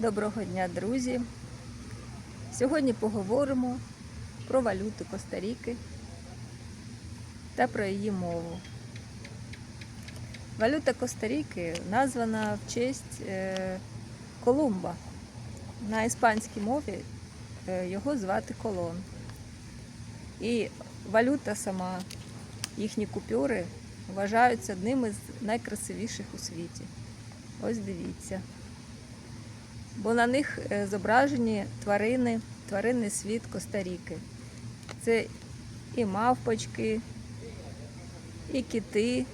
Доброго дня, друзі! Сьогодні поговоримо про валюту Коста-Ріки та про її мову. Валюта Коста-Ріки названа в честь е, Колумба. На іспанській мові е, його звати Колон. І валюта сама, їхні купюри вважаються одними з найкрасивіших у світі. Ось дивіться. Бо на них е, зображені тварини, тваринний світ Коста-Ріки. Це і мавпочки, і кити,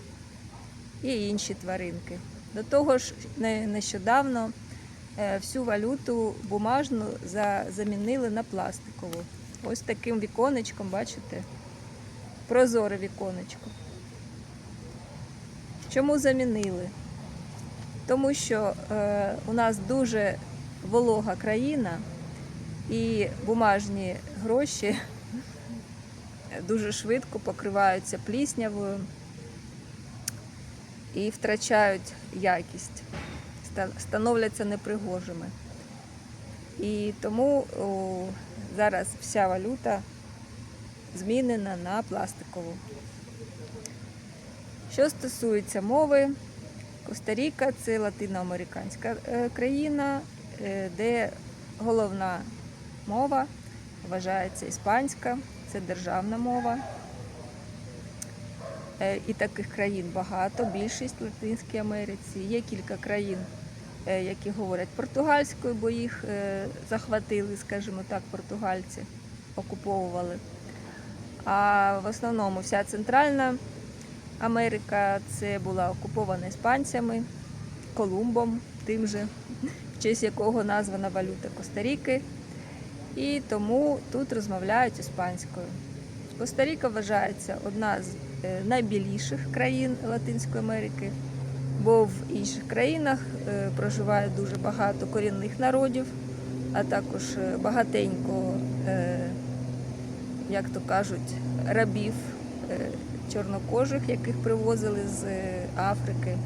і інші тваринки. До того ж, нещодавно е, всю валюту бумажну замінили на пластикову. Ось таким віконечком, бачите? Прозоре віконечко. Чому замінили? Тому що е, у нас дуже волога країна і бумажні гроші дуже швидко покриваються пліснявою і втрачають якість, становляться непригожими. І тому о, зараз вся валюта змінена на пластикову. Що стосується мови, Коста-Ріка це латиноамериканська е, країна, де головна мова вважається іспанська, це державна мова. Е, І таких країн багато, більшість в Латинській Америці. Є кілька країн, е, які говорять португальською, бо їх е, захватили, скажімо так, португальці, окуповували. А в основному вся центральна Америка це була окупована іспанцями, Колумбом, тим же, в честь якого названа валюта Коста-Ріки. І тому тут розмовляють іспанською. Коста-Ріка вважається одна з е, найбіліших країн Латинської Америки, бо в інших країнах е, проживає дуже багато корінних народів, а також е, багатенько, як то кажуть, рабів чорнокожих, яких привозили з Африки.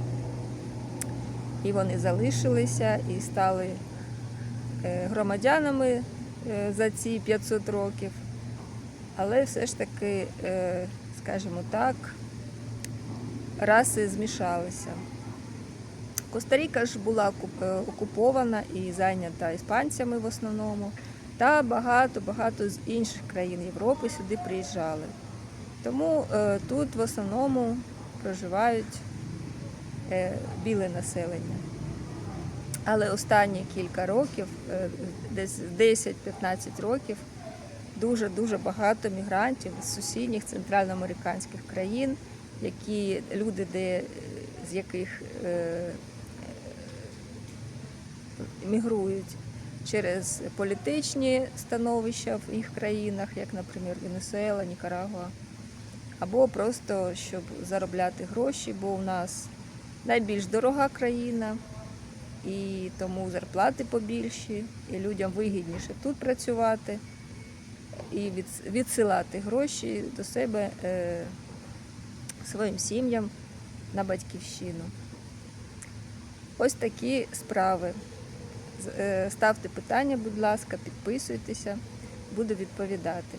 І вони залишилися і стали е, громадянами е, за ці 500 років. Але все ж таки, е, скажімо так, раси змішалися. Коста-Ріка ж була окупована і зайнята іспанцями в основному, та багато-багато з інших країн Європи сюди приїжджали. Тому тут в основному проживають біле населення. Але останні кілька років, е, десь 10-15 років, дуже-дуже багато мігрантів з сусідніх центральноамериканських країн, які люди, де, е, з яких е, мігрують через політичні становища в їх країнах, як, наприклад, Венесуела, Нікарагуа, або просто щоб заробляти гроші, бо у нас найбільш дорога країна, і тому зарплати побільші, і людям вигідніше тут працювати і відсилати гроші до себе е, своїм сім'ям на батьківщину. Ось такі справи. Е, Ставте питання, будь ласка, підписуйтеся, буду відповідати.